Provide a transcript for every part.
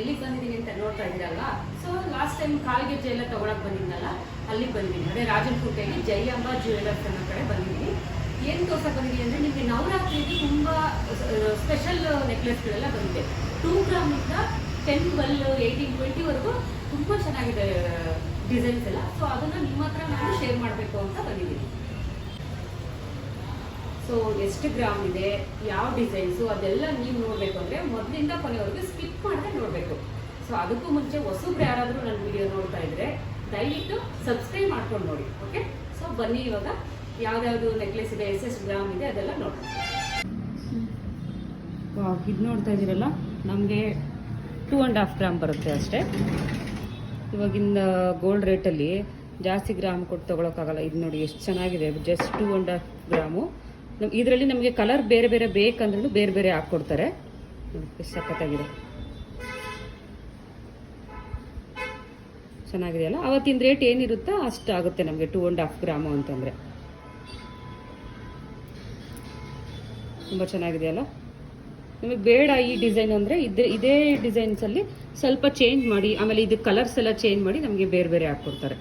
ಎಲ್ಲಿಗೆ ಬಂದಿದ್ದೀನಿ ಅಂತ ನೋಡ್ತಾ ಇದ್ದೀರಲ್ವಾ ಸೊ ಲಾಸ್ಟ್ ಟೈಮ್ ಕಾಲ್ಗೆಜ್ಜೆ ಎಲ್ಲ ತಗೊಳಕ್ ಬಂದಿದ್ನಲ್ಲ, ಅಲ್ಲಿಗೆ ಬಂದಿದ್ದೀನಿ ಅದೇ ರಾಜನಕೋಟೆಯಲ್ಲಿ ಜಯಂಬ ಜ್ಯುವೆಲರ್ಸ್ ಅನ್ನೋ ಕಡೆ ಬಂದಿದ್ದೀನಿ ಏನು ತೋರ್ಸಕ್ಕೆ ಬಂದಿದ್ದೀನಿ ಅಂದರೆ ನಿಮಗೆ ನವರಾತ್ರಿಗೆ ತುಂಬ ಸ್ಪೆಷಲ್ ನೆಕ್ಲೆಸ್ಗಳೆಲ್ಲ ಬಂದಿದೆ. ಟೂ ಗ್ರಾಮಿಂದ ಟೆನ್ ಟ್ವೆಲ್ ಏಯ್ಟೀನ್ ಟ್ವೆಂಟಿವರೆಗೂ ತುಂಬ ಚೆನ್ನಾಗಿದೆ ಡಿಸೈನ್ಸ್ ಎಲ್ಲ. ಸೊ ಅದನ್ನು ನಿಮ್ಮ ಹತ್ರ ನಾನು ಶೇರ್ ಮಾಡಬೇಕು ಅಂತ ಬಂದಿದ್ದೀನಿ. ಸೊ ಎಷ್ಟು ಗ್ರಾಮ್ ಇದೆ, ಯಾವ ಡಿಸೈನ್ಸು ಅದೆಲ್ಲ ನೀವು ನೋಡಬೇಕು ಅಂದರೆ ಮೊದಲಿಂದ ಕೊನೆವರೆಗೂ ಸ್ಕಿಪ್ ಮಾಡದೆ ನೋಡಬೇಕು. ಸೊ ಅದಕ್ಕೂ ಮುಂಚೆ ಹೊಸಬ್ರು ಯಾರಾದರೂ ನನ್ನ ವಿಡಿಯೋ ನೋಡ್ತಾ ಇದ್ರೆ ದಯವಿಟ್ಟು ಸಬ್ಸ್ಕ್ರೈಬ್ ಮಾಡ್ಕೊಂಡು ನೋಡಿ ಓಕೆ ಸೊ ಬನ್ನಿ ಇವಾಗ ಯಾವ್ದಾವ್ದು ನೆಕ್ಲೆಸ್ ಇದೆ ಎಸ್ ಗ್ರಾಮ್ ಇದೆ ಅದೆಲ್ಲ ನೋಡಿ ಇದು ನೋಡ್ತಾ ಇದ್ದೀರಲ್ಲ, ನಮಗೆ ಟೂ ಆ್ಯಂಡ್ ಹಾಫ್ ಗ್ರಾಮ್ ಬರುತ್ತೆ ಅಷ್ಟೇ. ಇವಾಗಿನ ಗೋಲ್ಡ್ ರೇಟಲ್ಲಿ ಜಾಸ್ತಿ ಗ್ರಾಮ್ ಕೊಟ್ಟು ತೊಗೊಳಕ್ಕಾಗಲ್ಲ. ಇದು ನೋಡಿ, ಎಷ್ಟು ಚೆನ್ನಾಗಿದೆ just two and half gram ಇದರಲ್ಲಿ ನಮಗೆ ಕಲರ್ ಬೇರೆ ಬೇರೆ ಬೇಕಂದ್ರೂ ಬೇರೆ ಬೇರೆ ಹಾಕ್ಕೊಡ್ತಾರೆ. ಸಖತ್ತಾಗಿದೆ. ಚೆನ್ನಾಗಿದೆಯಲ್ಲ? ಅವತ್ತಿನ ರೇಟ್ ಏನಿರುತ್ತೋ ಅಷ್ಟು ಆಗುತ್ತೆ ನಮಗೆ ಟೂ ಆ್ಯಂಡ್ ಹಾಫ್ ಗ್ರಾಮು ಅಂತಂದರೆ. ತುಂಬ ಚೆನ್ನಾಗಿದೆಯಲ್ಲ? ನಮಗೆ ಬೇಡ ಈ ಡಿಸೈನ್ ಅಂದರೆ ಇದೇ ಇದೇ ಡಿಸೈನ್ಸಲ್ಲಿ ಸ್ವಲ್ಪ ಚೇಂಜ್ ಮಾಡಿ, ಆಮೇಲೆ ಇದು ಕಲರ್ಸ್ ಎಲ್ಲ ಚೇಂಜ್ ಮಾಡಿ ನಮಗೆ ಬೇರೆ ಬೇರೆ ಹಾಕ್ಕೊಡ್ತಾರೆ.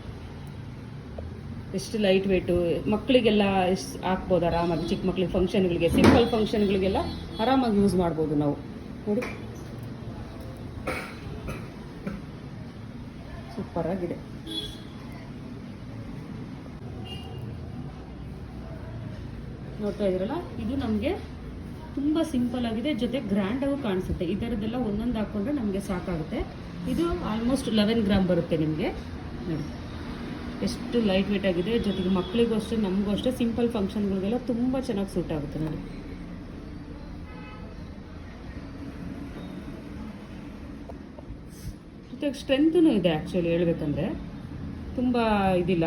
ಎಷ್ಟು ಲೈಟ್ ವೇಟು ಮಕ್ಕಳಿಗೆಲ್ಲ ಎಷ್ಟು ಹಾಕ್ಬೋದು ಆರಾಮಾಗಿ, ಚಿಕ್ಕ ಮಕ್ಕಳಿಗೆ ಫಂಕ್ಷನ್ಗಳಿಗೆ ಸಿಂಪಲ್ ಫಂಕ್ಷನ್ಗಳಿಗೆಲ್ಲ ಆರಾಮಾಗಿ ಯೂಸ್ ಮಾಡ್ಬೋದು ನಾವು. ನೋಡಿ. ಸೂಪರ್ ಆಗಿದೆ. ನೋಡ್ತಾ ಇದ್ರಲ್ಲ ಇದು ನಮಗೆ ತುಂಬ ಸಿಂಪಲ್ ಆಗಿದೆ, ಜೊತೆ ಗ್ರ್ಯಾಂಡಾಗೂ ಕಾಣಿಸುತ್ತೆ. ಈ ಥರದ್ದೆಲ್ಲ ಒಂದೊಂದು ಹಾಕ್ಕೊಂಡ್ರೆ ನಮಗೆ ಸಾಕಾಗುತ್ತೆ. ಇದು ಆಲ್ಮೋಸ್ಟ್ ಲೆವೆನ್ ಗ್ರಾಮ್ ಬರುತ್ತೆ ನಿಮಗೆ. ನೋಡಿ. ಎಷ್ಟು ಲೈಟ್ ವೇಟ್ ಆಗಿದೆ, ಜೊತೆಗೆ ಮಕ್ಕಳಿಗೂ ಅಷ್ಟೇ ನಮಗೂ ಅಷ್ಟೇ ಸಿಂಪಲ್ ಫಂಕ್ಷನ್ಗಳಿಗೆಲ್ಲ ತುಂಬ ಚೆನ್ನಾಗಿ ಸೂಟ್ ಆಗುತ್ತೆ ನೋಡಿ. ಜೊತೆಗೆ ಸ್ಟ್ರೆಂತೂ ಇದೆ ಆ್ಯಕ್ಚುಲಿ ಹೇಳ್ಬೇಕಂದ್ರೆ. ತುಂಬ ಇದಿಲ್ಲ.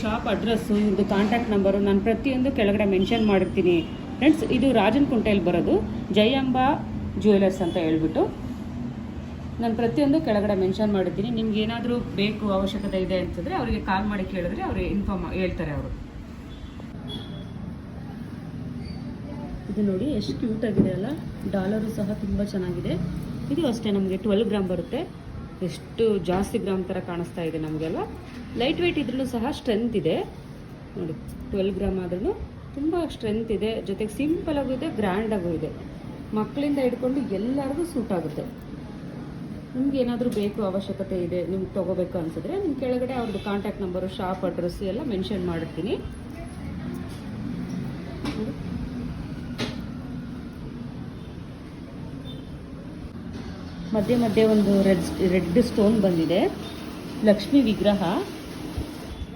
ಶಾಪ್ ಅಡ್ರೆಸ್ಸು ಇದು ಕಾಂಟ್ಯಾಕ್ಟ್ ನಂಬರು ನಾನು ಪ್ರತಿಯೊಂದು ಕೆಳಗಡೆ ಮೆನ್ಷನ್ ಮಾಡಿರ್ತೀನಿ. ಫ್ರೆಂಡ್ಸ್ ಇದು ರಾಜನ್ ಕುಂಟೆಯಲ್ಲಿ ಬರೋದು. ಜಯಾಂಬಾ ಜ್ಯುವೆಲರ್ಸ್ ಅಂತ ಹೇಳ್ಬಿಟ್ಟು. ನಾನು ಪ್ರತಿಯೊಂದು ಕೆಳಗಡೆ ಮೆನ್ಷನ್ ಮಾಡಿರ್ತೀನಿ. ನಿಮ್ಗೆ ಏನಾದರೂ ಬೇಕು, ಅವಶ್ಯಕತೆ ಇದೆ ಅಂತಂದರೆ ಅವರಿಗೆ ಕಾಲ್ ಮಾಡಿ ಕೇಳಿದ್ರೆ ಅವರು ಇನ್ಫಾರ್ಮ್ ಹೇಳ್ತಾರೆ ಅವರು. ಇದು ನೋಡಿ, ಎಷ್ಟು ಕ್ಯೂಟ್ ಆಗಿದೆ ಅಲ್ಲ. ಡಾಲರು ಸಹ ತುಂಬ ಚೆನ್ನಾಗಿದೆ. ಇದು ಅಷ್ಟೇ ನಮಗೆ ಟ್ವೆಲ್ ಗ್ರಾಮ್ ಬರುತ್ತೆ. ಎಷ್ಟು ಜಾಸ್ತಿ ಗ್ರಾಮ್ ಥರ ಕಾಣಿಸ್ತಾ ಇದೆ ನಮಗೆಲ್ಲ. ಲೈಟ್ ವೆಯ್ಟ್ ಇದ್ರೂ ಸಹ ಸ್ಟ್ರೆಂತ್ ಇದೆ. ನೋಡಿ ಟ್ವೆಲ್ ಗ್ರಾಮ್ ಆದ್ರೂ ತುಂಬ ಸ್ಟ್ರೆಂತ್ ಇದೆ. ಜೊತೆಗೆ ಸಿಂಪಲ್ ಆಗೂ ಇದೆ ಗ್ರ್ಯಾಂಡ್ ಆಗೂ ಇದೆ. ಮಕ್ಕಳಿಂದ ಹಿಡ್ಕೊಂಡು ಎಲ್ಲರಿಗೂ ಸೂಟ್ ಆಗುತ್ತೆ. ನಿಮ್ಗೆ ಏನಾದರೂ ಬೇಕು, ಅವಶ್ಯಕತೆ ಇದೆ, ನಿಮ್ಗೆ ತೊಗೋಬೇಕು ಅನ್ಸಿದ್ರೆ ನಿಮ್ಮ ಕೆಳಗಡೆ ಅವ್ರದ್ದು ಕಾಂಟ್ಯಾಕ್ಟ್ ನಂಬರು ಶಾಪ್ ಅಡ್ರೆಸ್ ಎಲ್ಲ ಮೆನ್ಷನ್ ಮಾಡಿರ್ತೀನಿ ಮಧ್ಯೆ ಮಧ್ಯೆ ಒಂದು ರೆಡ್ ರೆಡ್ ಸ್ಟೋನ್ ಬಂದಿದೆ. ಲಕ್ಷ್ಮಿ ವಿಗ್ರಹ.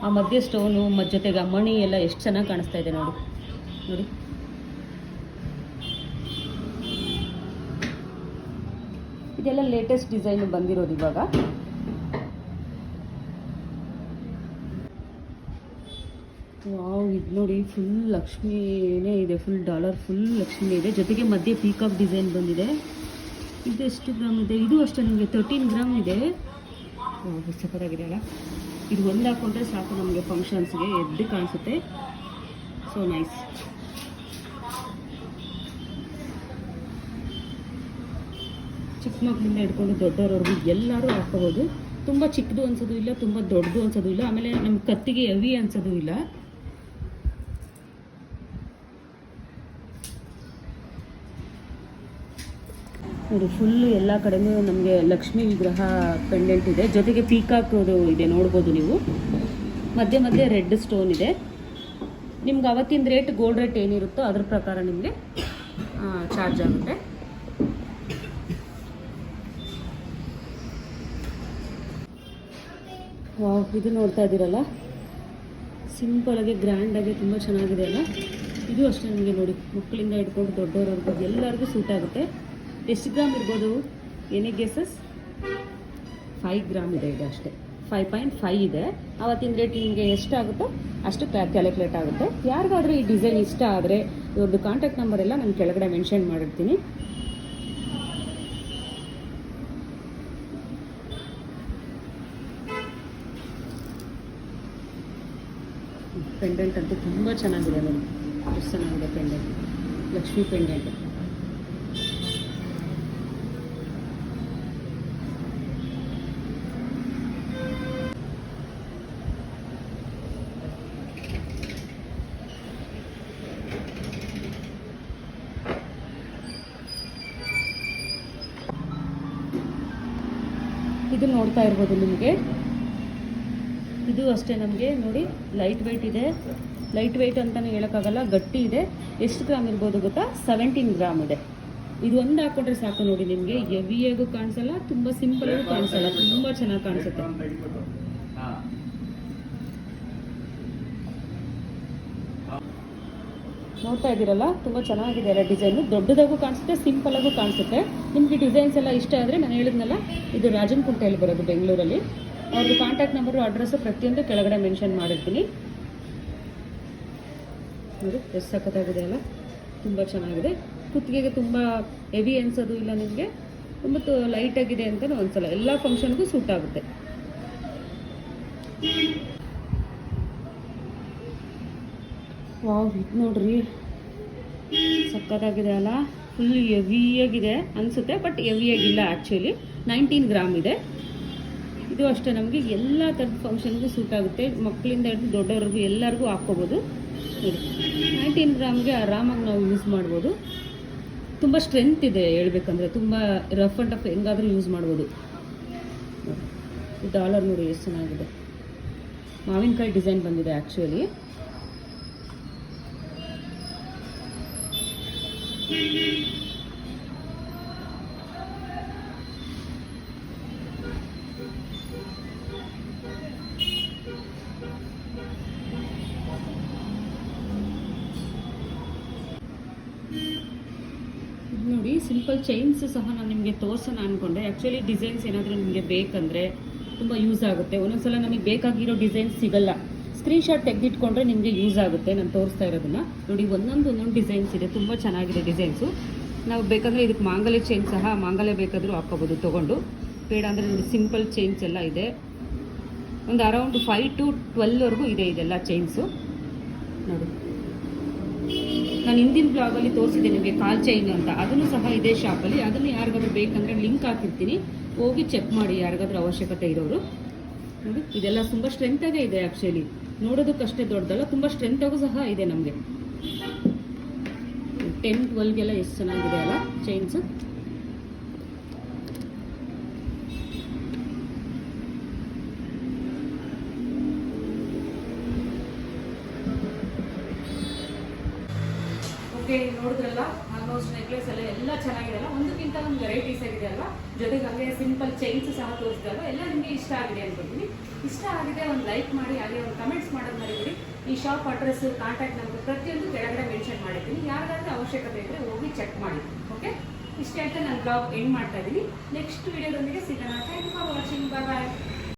ಆ ಮಧ್ಯೆ ಸ್ಟೋನು ಜೊತೆಗೆ ಮಣಿ ಎಲ್ಲ ಎಷ್ಟು ಚೆನ್ನಾಗಿ ಕಾಣಿಸ್ತಾ ಇದೆ ನೋಡಿ. ನೋಡಿ. ಇದೆಲ್ಲ ಲೇಟೆಸ್ಟ್ ಡಿಸೈನ್ ಬಂದಿರೋದು ಇವಾಗ. ಇದು ನೋಡಿ ಫುಲ್ ಲಕ್ಷ್ಮಿನೇ ಇದೆ ಫುಲ್ ಡಾಲರ್ ಫುಲ್ ಲಕ್ಷ್ಮಿ ಇದೆ. ಜೊತೆಗೆ ಮಧ್ಯೆ ಪೀಕಾಕ್ ಡಿಸೈನ್ ಬಂದಿದೆ. ಇದು ಎಷ್ಟು ಗ್ರಾಮ್ ಇದೆ? ಇದು ಅಷ್ಟೇ ನಿಮಗೆ ತರ್ಟೀನ್ ಗ್ರಾಮ್ ಇದೆ. ಸಖತ್ತಾಗಿದೆ ಅಲ್ಲ ಇದು ಒಂದು ಹಾಕೊಂಡ್ರೆ ಸಾಕು ನಮಗೆ ಫಂಕ್ಷನ್ಸ್ಗೆ ಎದ್ದು ಕಾಣಿಸುತ್ತೆ. ಸೊ ನೈಸ್ ಚಿಕ್ಕ ಮಕ್ಕಳಿಂದ ಹಿಡ್ಕೊಂಡು ದೊಡ್ಡವರವರೆಗೂ ಎಲ್ಲರೂ ಹಾಕೋಬೋದು ತುಂಬ ಚಿಕ್ಕದು ಅನ್ಸೋದು ಇಲ್ಲ, ತುಂಬ ದೊಡ್ಡದು ಅನ್ಸೋದು ಇಲ್ಲ. ಆಮೇಲೆ ನಮ್ಮ ಕತ್ತಿಗೆ ಹೆವಿ ಅನ್ಸೋದು ಇಲ್ಲ. ನೋಡಿ ಫುಲ್ ಎಲ್ಲ ಕಡೆನೂ ನಮಗೆ ಲಕ್ಷ್ಮಿ ವಿಗ್ರಹ ಪೆಂಡೆಂಟ್ ಇದೆ. ಜೊತೆಗೆ ಪೀಕಾಕ್ ಇದೆ, ನೋಡ್ಬೋದು ನೀವು. ಮಧ್ಯೆ ಮಧ್ಯೆ ರೆಡ್ ಸ್ಟೋನ್ ಇದೆ. ನಿಮ್ಗೆ ಅವತ್ತಿನ ರೇಟ್ ಗೋಲ್ಡ್ ರೇಟ್ ಏನಿರುತ್ತೋ ಅದ್ರ ಪ್ರಕಾರ ನಿಮಗೆ ಚಾರ್ಜ್ ಆಗುತ್ತೆ. ವಾವ್, ಇದು ನೋಡ್ತಾ ಇದ್ದೀರಲ್ಲ? ಸಿಂಪಲಾಗಿ ಗ್ರ್ಯಾಂಡಾಗಿ ತುಂಬ ಚೆನ್ನಾಗಿದೆ ಅಲ್ಲ? ಇದು ಅಷ್ಟೇ ನಿಮಗೆ ನೋಡಿ, ಮಕ್ಕಳಿಂದ ಹಿಡ್ಕೊಂಡು ದೊಡ್ಡವರವ್ರಿಗೂ ಎಲ್ಲರಿಗೂ ಸೂಟ್ ಆಗುತ್ತೆ. ಎಷ್ಟು ಗ್ರಾಮ್ ಇರ್ಬೋದು ಎನಿ ಗೆಸಸ್ ಫೈವ್ ಗ್ರಾಮ್ ಇದೆ ಇದು ಅಷ್ಟೇ. ಫೈವ್ ಪಾಯಿಂಟ್ ಫೈವ್ ಇದೆ. ಅವತ್ತಿನ ರೇಟ್ ನಿಮಗೆ ಎಷ್ಟಾಗುತ್ತೋ ಅಷ್ಟು ಕ್ಯಾಲ್ಕುಲೇಟ್ ಆಗುತ್ತೆ. ಯಾರಿಗಾದರೂ ಈ ಡಿಸೈನ್ ಇಷ್ಟ ಆದರೆ ಇವ್ರದ್ದು ಕಾಂಟ್ಯಾಕ್ಟ್ ನಂಬರ್ ಎಲ್ಲ ನಾನು ಕೆಳಗಡೆ ಮೆನ್ಷನ್ ಮಾಡಿರ್ತೀನಿ. ಪೆಂಡೆಂಟ್ ಅಂತೂ ತುಂಬ ಚೆನ್ನಾಗಿದೆ ಎಷ್ಟು ಚೆನ್ನಾಗಿದೆ ಪೆಂಡೆಂಟ್ ಲಕ್ಷ್ಮಿ ಪೆಂಡೆಂಟ್ ಇದು ನೋಡ್ತಾ ಇರ್ಬೋದು ನಿಮಗೆ. ಇದು ಅಷ್ಟೇ ನಮಗೆ, ನೋಡಿ ಲೈಟ್ ವೆಯ್ಟ್ ಇದೆ. ಲೈಟ್ ವೆಯ್ಟ್ ಅಂತಲೇ ಹೇಳೋಕ್ಕಾಗಲ್ಲ, ಗಟ್ಟಿ ಇದೆ. ಎಷ್ಟು ಗ್ರಾಮ್ ಇರ್ಬೋದು ಗೊತ್ತಾ? ಸೆವೆಂಟೀನ್ ಗ್ರಾಮ್ ಇದೆ. ಇದು ಒಂದು ಹಾಕೊಂಡ್ರೆ ಸಾಕು ನೋಡಿ ನಿಮಗೆ. ಹೆವಿಯಾಗೂ ಕಾಣಿಸಲ್ಲ, ತುಂಬ ಸಿಂಪಲ್ ಕಾಣಿಸಲ್ಲ, ತುಂಬ ಚೆನ್ನಾಗಿ ಕಾಣಿಸುತ್ತೆ. ನೋಡ್ತಾ ಇದ್ದೀರಲ್ಲ, ತುಂಬ ಚೆನ್ನಾಗಿದೆ ಎಲ್ಲ ಡಿಸೈನು ದೊಡ್ಡದಾಗೂ ಕಾಣಿಸುತ್ತೆ ಸಿಂಪಲ್ ಆಗೂ ಕಾಣಿಸುತ್ತೆ. ನಿಮಗೆ ಡಿಸೈನ್ಸ್ ಎಲ್ಲ ಇಷ್ಟ ಆದರೆ ನಾನು ಹೇಳಿದ್ನಲ್ಲ, ಇದು ರಾಜನ್ ಕುಂಟೆಯಲ್ಲಿ ಬರೋದು ಬೆಂಗಳೂರಲ್ಲಿ. ಅವ್ರದ್ದು ಕಾಂಟ್ಯಾಕ್ಟ್ ನಂಬರು ಅಡ್ರೆಸ್ಸು ಪ್ರತಿಯೊಂದು ಕೆಳಗಡೆ ಮೆನ್ಷನ್ ಮಾಡಿರ್ತೀನಿ. ನೋಡಿ, ಎಷ್ಟು ಸಖತ್ತಾಗಿದೆ ಅಲ್ಲ. ತುಂಬ ಚೆನ್ನಾಗಿದೆ. ಕುತ್ತಿಗೆಗೆ ತುಂಬ ಹೆವಿ ಅನ್ಸೋದು ಇಲ್ಲ ನಿಮಗೆ. ತುಂಬ ಲೈಟಾಗಿದೆ ಅಂತಲೂ ಒಂದ್ಸಲ, ಎಲ್ಲ ಫಂಕ್ಷನ್ಗೂ ಸೂಟ್ ಆಗುತ್ತೆ. ವಾವ್, ನೋಡ್ರಿ. ಸಕ್ಕತ್ತಾಗಿದೆ ಅಲ್ಲ? ಫುಲ್ ಎವಿಯಾಗಿದೆ ಅನಿಸುತ್ತೆ ಬಟ್ ಹೆವಿಯಾಗಿಲ್ಲ ಆ್ಯಕ್ಚುಲಿ ನೈನ್ಟೀನ್ ಗ್ರಾಮ್ ಇದೆ. ಇದು ಅಷ್ಟೇ ನಮಗೆ, ಎಲ್ಲ ಥರದ ಫಂಕ್ಷನ್ಗೂ ಸೂಟ್ ಆಗುತ್ತೆ. ಮಕ್ಕಳಿಂದ ಹಿಡಿದು ದೊಡ್ಡವ್ರಿಗೂ ಎಲ್ಲರಿಗೂ ಹಾಕ್ಕೋಬೋದು. ನೋಡಿ ನೈನ್ಟೀನ್ ಗ್ರಾಮ್ಗೆ ಆರಾಮಾಗಿ ನಾವು ಯೂಸ್ ಮಾಡ್ಬೋದು. ತುಂಬ ಸ್ಟ್ರೆಂತ್ ಇದೆ ಹೇಳ್ಬೇಕಂದ್ರೆ, ತುಂಬ ರಫ್ ಆ್ಯಂಡ್ ಟಫ್ ಹೆಂಗಾದರೂ ಯೂಸ್ ಮಾಡ್ಬೋದು. ಡಾಲರ್ ನೋಡಿ ಎಷ್ಟು ಚೆನ್ನಾಗಿದೆ. ಮಾವಿನಕಾಯಿ ಡಿಸೈನ್ ಬಂದಿದೆ ಆ್ಯಕ್ಚುಲಿ ನೋಡಿ ಸಿಂಪಲ್ ಚೈನ್ಸ್ ಸಹ ನಾನು ನಿಮಗೆ ತೋರಿಸೋಣ ಅಂದ್ಕೊಂಡೆ ಆ್ಯಕ್ಚುಲಿ ಡಿಸೈನ್ಸ್ ಏನಾದರೂ ನಿಮಗೆ ಬೇಕಂದರೆ ತುಂಬ ಯೂಸ್ ಆಗುತ್ತೆ. ಒಂದೊಂದ್ಸಲ ನಮಗೆ ಬೇಕಾಗಿರೋ ಡಿಸೈನ್ಸ್ ಸಿಗಲ್ಲ. ಸ್ಕ್ರೀನ್ಶಾಟ್ ತೆಗೆದಿಟ್ಕೊಂಡ್ರೆ ನಿಮಗೆ ಯೂಸ್ ಆಗುತ್ತೆ. ನಾನು ತೋರಿಸ್ತಾ ಇರೋದನ್ನ. ನೋಡಿ, ಒಂದೊಂದು ಒಂದೊಂದು ಡಿಸೈನ್ಸ್ ಇದೆ. ತುಂಬ ಚೆನ್ನಾಗಿದೆ ಡಿಸೈನ್ಸು. ನಾವು ಬೇಕಂದರೆ ಇದಕ್ಕೆ ಮಾಂಗಲ್ಯ ಚೈನ್ ಸಹ ಮಾಂಗಲ್ಯ ಬೇಕಾದರೂ ಹಾಕ್ಕೋಬೋದು. ತೊಗೊಂಡು. ಬೇಡ ಅಂದರೆ ನೋಡಿ ಸಿಂಪಲ್ ಚೈನ್ಸ್ ಎಲ್ಲ ಇದೆ. ಒಂದು ಅರೌಂಡ್ ಫೈವ್ ಟು ಟ್ವೆಲ್ವರೆಗೂ ಇದೆ ಇದೆಲ್ಲ ಚೈನ್ಸು. ನೋಡಿ. ನಾನು ಹಿಂದಿನ ಬ್ಲಾಗಲ್ಲಿ ತೋರಿಸಿದ್ದೆ ನಿಮಗೆ ಕಾಲ್ ಚೈನ್ ಅಂತ. ಅದನ್ನು ಸಹ ಇದೇ ಶಾಪಲ್ಲಿ. ಅದನ್ನು ಯಾರಿಗಾದ್ರೂ ಬೇಕಂದರೆ ಲಿಂಕ್ ಹಾಕಿರ್ತೀನಿ. ಹೋಗಿ ಚೆಕ್ ಮಾಡಿ ಯಾರಿಗಾದ್ರೂ ಅವಶ್ಯಕತೆ ಇರೋರು. ನೋಡಿ, ಇದೆಲ್ಲ ತುಂಬ ಸ್ಟ್ರೆಂತಾಗೇ ಇದೆ ಆ್ಯಕ್ಚುಲಿ ನೋಡೋದಕ್ಕಷ್ಟೇ ದೊಡ್ಡದಲ್ಲ, ತುಂಬ ಸ್ಟ್ರೆಂತಾಗೂ ಸಹ ಇದೆ ನಮಗೆ. ಟೆನ್ ಟ್ವೆಲ್ಗೆಲ್ಲ ಎಷ್ಟು ಚೆನ್ನಾಗಿದೆ ಅಲ್ಲ ಚೈನ್ಸು ಓಕೆ ನೋಡಿದ್ರಲ್ಲ? ಆಲ್ಮೋಸ್ಟ್ ನೆಕ್ಲೆಸ್ ಎಲ್ಲ ಎಲ್ಲ ಚೆನ್ನಾಗಿದೆ ಅಲ್ಲ ಒಂದಕ್ಕಿಂತ ಒಂದು ವೆರೈಟೀಸ್ ಆಗಿದೆ ಅಲ್ವಾ? ಜೊತೆಗೆ ಹಾಗೆ ಸಿಂಪಲ್ ಚೈನ್ಸ್ ಸಹ ತೋರಿಸಿದಲ್ವ ಎಲ್ಲ ನಿಮಗೆ ಇಷ್ಟ ಆಗಿದೆ ಅನ್ಕೊಳ್ತೀನಿ ಇಷ್ಟ ಆಗಿದೆ ಒಂದು ಲೈಕ್ ಮಾಡಿ, ಹಾಗೆ ಒಂದು ಕಮೆಂಟ್ಸ್ ಮಾಡೋದು ಮರಿಬೇಡಿ ಈ ಶಾಪ್ ಅಡ್ರೆಸ್ ಕಾಂಟ್ಯಾಕ್ಟ್ ನಂಬರ್ ಪ್ರತಿಯೊಂದು ಕೆಳಗಡೆ ಮೆನ್ಷನ್ ಮಾಡಿದ್ದೀನಿ. ಯಾರಿಗಾದ್ರೂ ಅವಶ್ಯಕತೆ ಇದ್ದರೆ ಹೋಗಿ ಚೆಕ್ ಮಾಡಿ ಓಕೆ ಇಷ್ಟೇ ಅಂತ ನಾನು ಬ್ಲಾಗ್ ಎಂಡ್ ಮಾಡ್ತಾ ಇದ್ದೀನಿ ನೆಕ್ಸ್ಟ್ ವಿಡಿಯೋದೊಂದಿಗೆ ಸಿಗೋಣ. Thank you for watching bye